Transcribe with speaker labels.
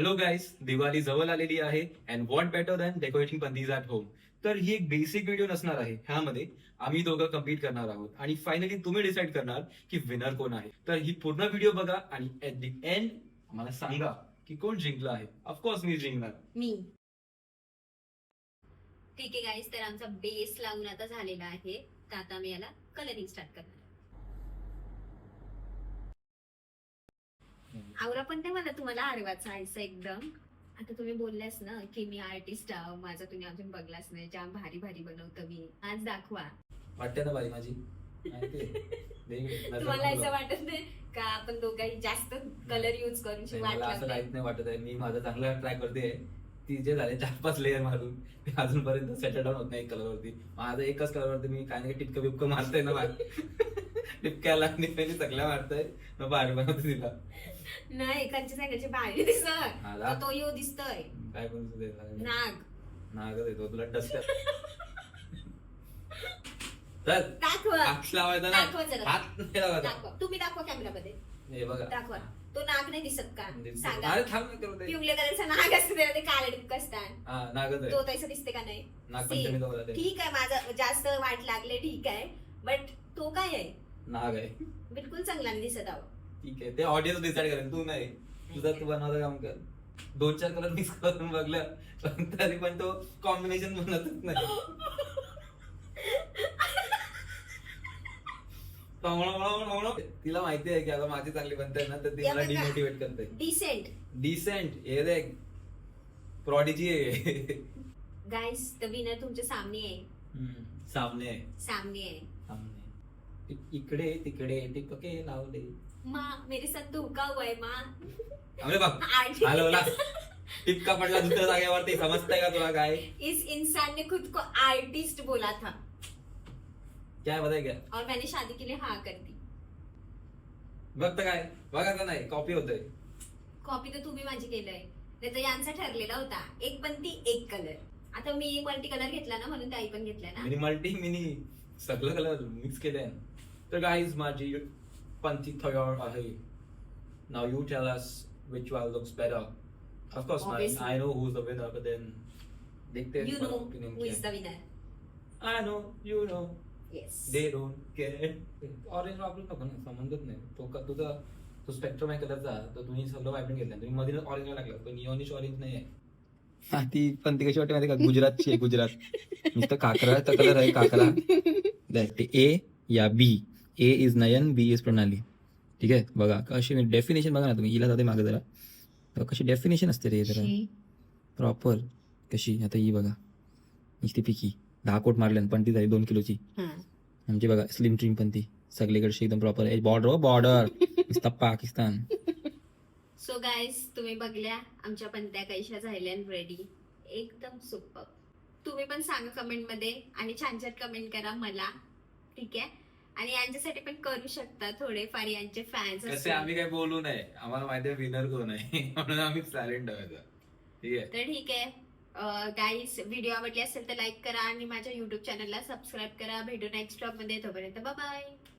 Speaker 1: Hello guys Diwali जवळ आलेली आहे and what better than decorating पंथीज at home तर ही एक बेसिक व्हिडिओ नसणार आहे ह्यामध्ये आम्ही दोघं कंप्लीट करणार आहोत. आणि फायनली तुम्ही डिसाईड करणार की विनर कोण आहे. तर ही पूर्ण व्हिडिओ बघा आणि ऍट दी एंड आम्हाला सांगा की कोण जिंकलं आहे. ऑफकोर्स मी जिंकणार.
Speaker 2: मी. ठीक आहे गाईस तर आमचा बेस लावून आता झालेला आहे. तर आता मी याला कलरिंग स्टार्ट करणार. आवरा पण ते मला तुम्हाला आडवाचा आहे एकदम. आता तुम्ही बोलल्यास ना की मी आर्टिस्ट आहो माझा तुम्ही अजून बघलाच नाही जाम भारी भारी बनवतं मी. आज दाखवा.
Speaker 1: वाटते ना बाई माझी?
Speaker 2: तुम्हाला असं. वाटत नाही का आपण दोघांनी जास्त कलर युज करून
Speaker 1: नाही, मला असं काहीच नाही वाटत आहे. मी माझा चांगला ट्राय करते ती जे झाले चार पाच लेअर मारून ते अजूनपर्यंत सेटल डाऊन होत नाही कलर वरती. माझं एकच कलर वरती मी काय नाही टिपकं बिपकं मारतोय ना टिपक्याला निपेली सगळ्या मारतोय. मग भारी बनवते तिला.
Speaker 2: नाही एकाची सांगायची भारी दिसत.
Speaker 1: आला.
Speaker 2: तो यो दिसतोय.
Speaker 1: काय बनवतो ते
Speaker 2: नाग.
Speaker 1: नागच येतो तुला डस्ट चल.
Speaker 2: दाखवा.
Speaker 1: हात लावायचा ना.
Speaker 2: दाखवा जरा.
Speaker 1: हात नाही लावायचा.
Speaker 2: दाखवा. तुम्ही दाखवा कॅमेरामध्ये.
Speaker 1: हे बघा.
Speaker 2: दाखवा. तो नाग नाही दिसत का. सांगा.
Speaker 1: अरे थांब ना करू दे.
Speaker 2: पिवले कलरचा नाग असतो त्याला ते काळे डिक्क असतात.
Speaker 1: हा नागच आहे.
Speaker 2: तो तसं दिसते का नाही?
Speaker 1: नागपंचमी
Speaker 2: See,
Speaker 1: जवळ आली.
Speaker 2: ठीक आहे माझं जास्त वाट लागले ठीक आहे. बट तो काय आहे?
Speaker 1: नाग आहे.
Speaker 2: बिलकुल चांगला नाही दिसत आहो
Speaker 1: ठीक आहे ते ऑडियन्स डिसाईड करेल तू नाही. तुझा तू बनवायचं काम कर. दोन चार कलर मिक्स करून बघलं पण तरी पण तो कॉम्बिनेशन बनतच नाही. तिला माहिती आहे की आता माझी चांगली बनते ना तर ती
Speaker 2: या
Speaker 1: मला
Speaker 2: बघा.
Speaker 1: डिमोटिवेट करते.
Speaker 2: डिसेंट
Speaker 1: डिसेंट हे देख प्रॉडिजी आहे.
Speaker 2: गाईस द विनर तुमच्या सामने आहे.
Speaker 1: सामने आहे.
Speaker 2: सामने आहे.
Speaker 1: सामने इकडे तिकडे टिपके लावले
Speaker 2: माँ मेरे साथ धोखा हुआ है माँ.
Speaker 1: अरे बाप हॅलो ला टिपका पडला दुसऱ्या जागेवरती समजतंय का तुला काय?
Speaker 2: इस इंसान ने खुद को आर्टिस्ट बोला था.
Speaker 1: काय बताय क्या?
Speaker 2: और मैंने शादी के लिए हाँ कर दी.
Speaker 1: बघतं काय बघायचं नाही कॉपी होतंय.
Speaker 2: कॉपी तर तुम्ही माझी केलंय. नाही तर यांचा ठरलेला होता. एक पण ती एक कलर आता मी मल्टी कलर घेतला ना म्हणून ताई पण घेतला ना.
Speaker 1: मिनी मल्टी मिनी सगळं कलर मिक्स केलंय. तर गाईज माझी पंथी तयार आहे now you tell us which one looks better of course. I know who is the winner but then देखते
Speaker 2: you know who is the winner
Speaker 1: I know you know
Speaker 2: yes
Speaker 1: they don't care orange वापरू नको ना संबंधच नाही तो का तुझा तो spectrum आहे कलरचा तर तुम्ही सगळं वापरून घेतला तुम्ही मध्ये ऑरेंज लागला पण निऑनिश ऑरेंज नाही आहे हा ती पण ती कशी वाटते माहिती का गुजरातची आहे गुजरात नुसतं काकराचा कलर आहे काकरा ते ए या बी ए इज नयन बी इज प्रणाली ठीक आहे? बघा कशी डेफिनेशन बघा ना तुम्ही. हिला जाते मागे जरा. कशी डेफिनेशन असते रे जरा. प्रॉपर कशी? आता ही बघा. नुसती पिकी. दहा कोट मारल्यान पण ती झाली दोन किलोची. आमची बघा स्लिम ट्रीम पण ती सगळीकडची एकदम प्रॉपर आहे. बॉर्डर बॉर्डर नुसता पाकिस्तान.
Speaker 2: सो गाईज तुम्ही बघल्या आमच्या पंत्या कैशा झाल्या रेडी एकदम सुपर तुम्ही पण सांगा कमेंटमध्ये आणि छान छान कमेंट करा मला. ठीक आहे? आणि यांच्यासाठी पण करू शकता थोडेफार यांचे फॅन्स
Speaker 1: कसे आम्ही काय बोलू नये. आम्हाला माहिती आहे विनर कोण आहे. म्हणून आम्ही सायलेंट ठेवायचं ठीक आहे?
Speaker 2: तर ठीक आहे. गाईज व्हिडिओ आवडली असेल तर लाईक करा आणि माझ्या युट्यूब चॅनलला सबस्क्राईब करा. भेटू नेक्स्ट ब्लॉगमध्ये. तोपर्यंत बाय